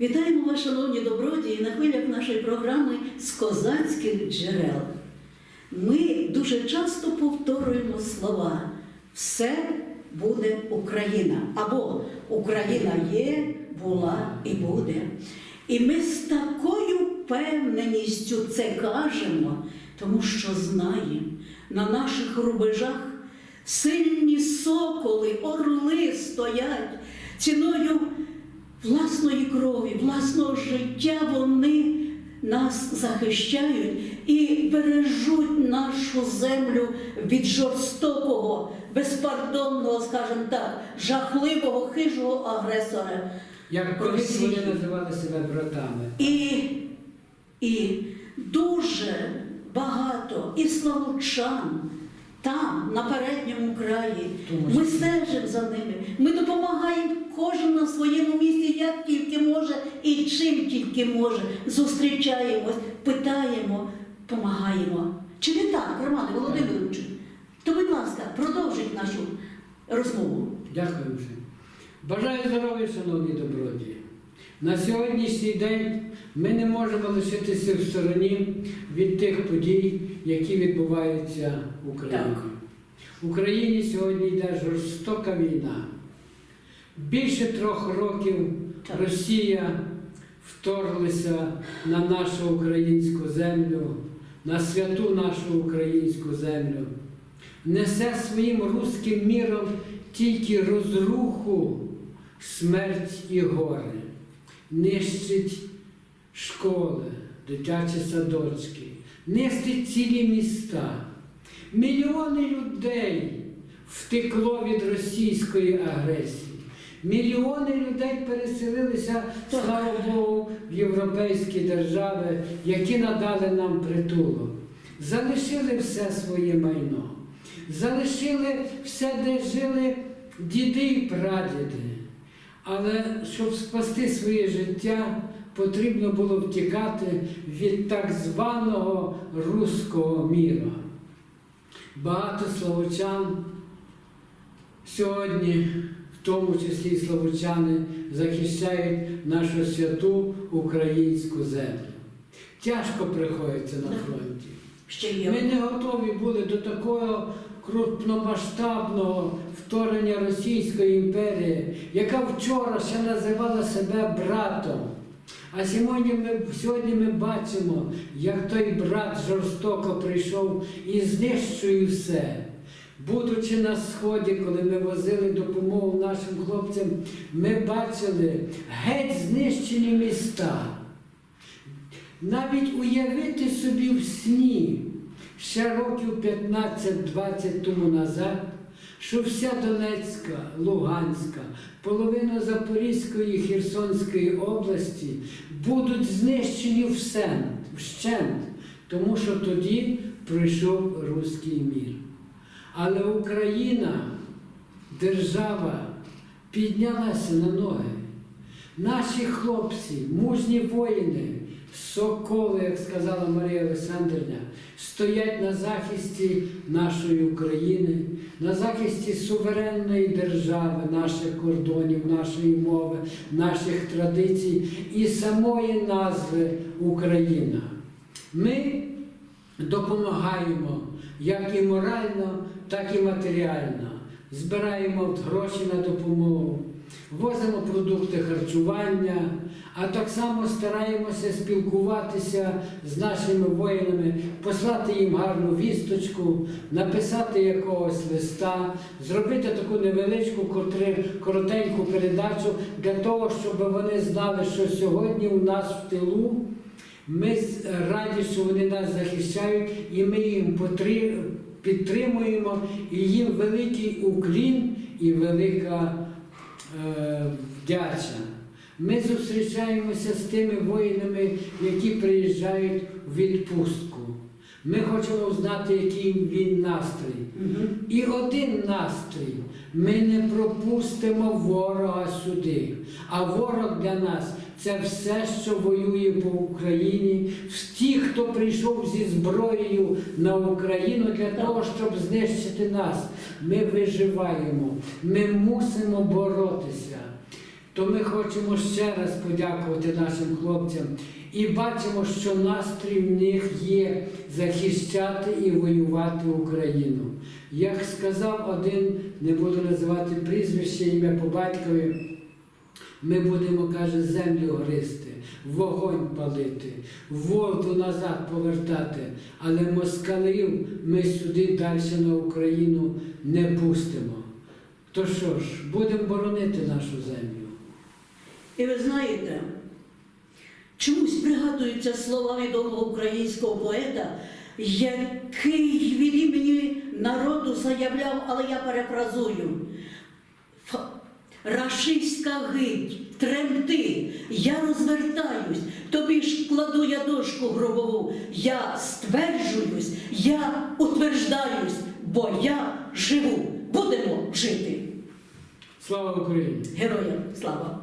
Вітаємо вас, шановні добродії, на хвилях нашої програми з козацьких джерел. Ми дуже часто повторюємо слова Все буде Україна або Україна є, була і буде. І ми з такою впевненістю це кажемо, тому що знаємо, на наших рубежах сильні соколи, орли стоять ціною власної крові, власного життя вони нас захищають і бережуть нашу землю від жорстокого, безпардонного, скажімо так, жахливого, хижого агресора. Як колись вони називали себе братами. І, і дуже багато і славучан там, на передньому краї. Ми стежимо за ними. Ми допомагаємо кожен на своєму місці, як тільки може і чим тільки може. Зустрічаємось, питаємо, допомагаємо. Чи не так, Романе Володимировичу? То, будь ласка, продовжіть нашу розмову. Дякую вже. Бажаю здоров'я, шановні добродії. На сьогоднішній день ми не можемо лишитися в стороні від тих подій, які відбуваються в Україні. В Україні сьогодні йде жорстока війна. Більше трьох років. Росія вторглася на нашу українську землю, на святу нашу українську землю. Несе своїм руським міром тільки розруху, смерть і горе, нищить школи, дитячі садочки, нищить цілі міста. Мільйони людей втекло від російської агресії. Мільйони людей переселилися, слава Богу, в європейські держави, які надали нам притулок. Залишили все своє майно, залишили все, де жили діди і прадіди. Але щоб спасти своє життя, потрібно було втікати від так званого руського міра. Багато словочан сьогодні, в тому числі і словочани, захищають нашу святу українську землю. Тяжко приходиться на фронті. Ми не готові були до такого крупномасштабного вторгнення Російської імперії, яка вчора ще називала себе братом. А сьогодні ми, сьогодні ми бачимо, як той брат жорстоко прийшов і знищує все. Будучи на сході, коли ми возили допомогу нашим хлопцям, ми бачили геть знищені міста. Навіть уявити собі в сні ще років 15-20 тому назад, що вся Донецька, Луганська, половина Запорізької Херсонської області будуть знищені всен, вщент, тому що тоді прийшов руський мір. Але Україна, держава, піднялася на ноги. Наші хлопці, мужні воїни, соколи, як сказала Марія Олександрівна, стоять на захисті нашої України, на захисті суверенної держави, наших кордонів, нашої мови, наших традицій і самої назви Україна. Ми допомагаємо як і морально, так і матеріально. Збираємо гроші на допомогу, возимо продукти харчування, а так само стараємося спілкуватися з нашими воїнами, послати їм гарну вісточку, написати якогось листа, зробити таку невеличку коротеньку передачу для того, щоб вони знали, що сьогодні у нас в тилу. Ми раді, що вони нас захищають, і ми їм потри- підтримуємо, і їм великий уклін і велика е, вдяча. Ми зустрічаємося з тими воїнами, які приїжджають в відпустку. Ми хочемо знати, який він настрій. Мгм. І один настрій. Ми не пропустимо ворога сюди. А ворог для нас це все, що воює по Україні. Ті, хто прийшов зі зброєю на Україну для того, щоб знищити нас. Ми виживаємо. Ми мусимо боротися. то ми хочемо ще раз подякувати нашим хлопцям і бачимо, що настрій в них є захищати і воювати Україну. Як сказав один, не буду називати прізвище, ім'я по батькові, ми будемо, каже, землю гризти, вогонь палити, воду назад повертати, але москалів ми сюди далі на Україну не пустимо. То що ж, будемо боронити нашу землю. І ви знаєте, чомусь пригадуються слова відомого українського поета, який від імені народу заявляв, але я перефразую. «Ф- Рашистська гить, тремти, я розвертаюсь, тобі ж кладу я дошку гробову. Я стверджуюсь, я утверждаюсь, бо я живу. Будемо жити. Слава Україні! Героям слава!